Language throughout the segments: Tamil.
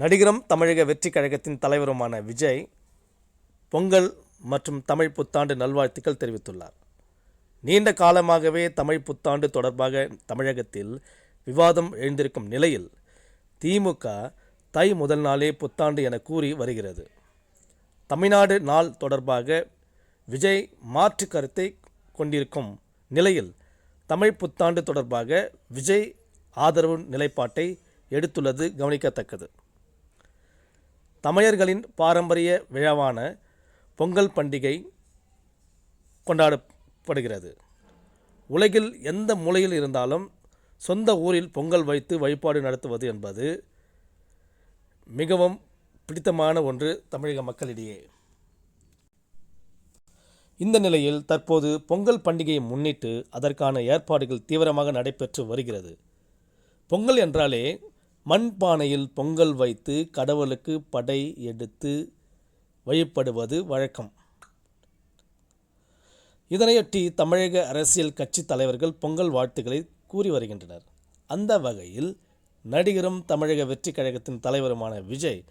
நடிகரும் தமிழக வெற்றி கழகத்தின் தலைவருமான விஜய் பொங்கல் மற்றும் தமிழ் புத்தாண்டு நல்வாழ்த்துக்கள் தெரிவித்துள்ளார். நீண்ட காலமாகவே தமிழ் புத்தாண்டு தொடர்பாக தமிழகத்தில் விவாதம் எழுந்திருக்கும் நிலையில் திமுக தை முதல் நாளே புத்தாண்டு என கூறி வருகிறது. தமிழ்நாடு நாள் தொடர்பாக விஜய் மாற்று கருத்தை கொண்டிருக்கும் நிலையில் தமிழ் புத்தாண்டு தொடர்பாக விஜய் ஆதரவு நிலைப்பாட்டை எடுத்துள்ளது கவனிக்கத்தக்கது. தமிழர்களின் பாரம்பரிய விழாவான பொங்கல் பண்டிகை கொண்டாடப்படுகிறது. உலகில் எந்த மூலையில் இருந்தாலும் சொந்த ஊரில் பொங்கல் வைத்து வழிபாடு நடத்துவது என்பது மிகவும் பிடித்தமான ஒன்று தமிழக மக்களிடையே. இந்த நிலையில் தற்போது பொங்கல் பண்டிகையை முன்னிட்டு அதற்கான ஏற்பாடுகள் தீவிரமாக நடைபெற்று வருகிறது. பொங்கல் என்றாலே மண்பானையில் பொங்கல் வைத்து கடவுளுக்கு படை எடுத்து வழிபடுவது வழக்கம். இதனையொட்டி தமிழக அரசியல் கட்சி தலைவர்கள் பொங்கல் வாழ்த்துக்களை கூறி வருகின்றனர். அந்த வகையில் நடிகரும் தமிழக வெற்றி கழகத்தின் தலைவருமான விஜய்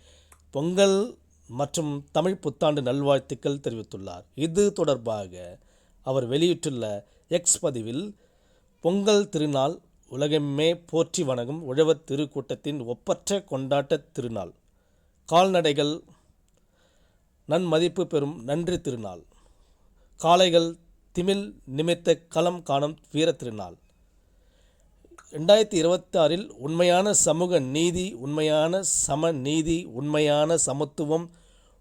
பொங்கல் மற்றும் தமிழ் புத்தாண்டு நல்வாழ்த்துக்கள் தெரிவித்துள்ளார். இது தொடர்பாக அவர் வெளியிட்டுள்ள எக்ஸ் பதிவில் பொங்கல் திருநாள் உலகமே போற்றி வணங்கும் உழவர் திருக்கூட்டத்தின் ஒப்பற்ற கொண்டாட்ட திருநாள். கால்நடைகள் நன்மதிப்பு பெறும் நன்றி திருநாள். காளைகள் திமில் நிமித்த களம் காணும் வீர திருநாள். ரெண்டாயிரத்தி இருபத்தாறில் உண்மையான சமூக நீதி உண்மையான சம நீதி உண்மையான சமத்துவம்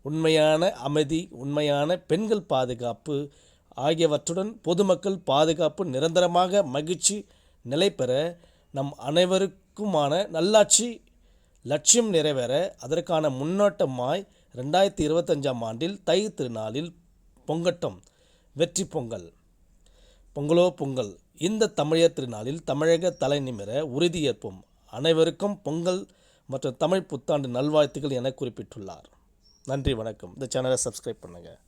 உண்மையான அமைதி உண்மையான பெண்கள் பாதுகாப்பு ஆகியவற்றுடன் பொதுமக்கள் பாதுகாப்பு நிரந்தரமாக மகிழ்ச்சி நிலை பெற நம் அனைவருக்குமான நல்லாட்சி லட்சியம் நிறைவேற. அதற்கான முன்னோட்டமாய் ரெண்டாயிரத்தி இருபத்தஞ்சாம் ஆண்டில் தை திருநாளில் பொங்கட்டம் வெற்றி பொங்கல் பொங்கலோ பொங்கல். இந்த தமிழர் திருநாளில் தமிழக தலை நிமிர உறுதியேற்போம் அனைவருக்கும் பொங்கல் மற்றும் தமிழ் புத்தாண்டு நல்வாழ்த்துக்கள் என குறிப்பிட்டுள்ளார். நன்றி வணக்கம். இந்த சேனலை சப்ஸ்கிரைப் பண்ணுங்கள்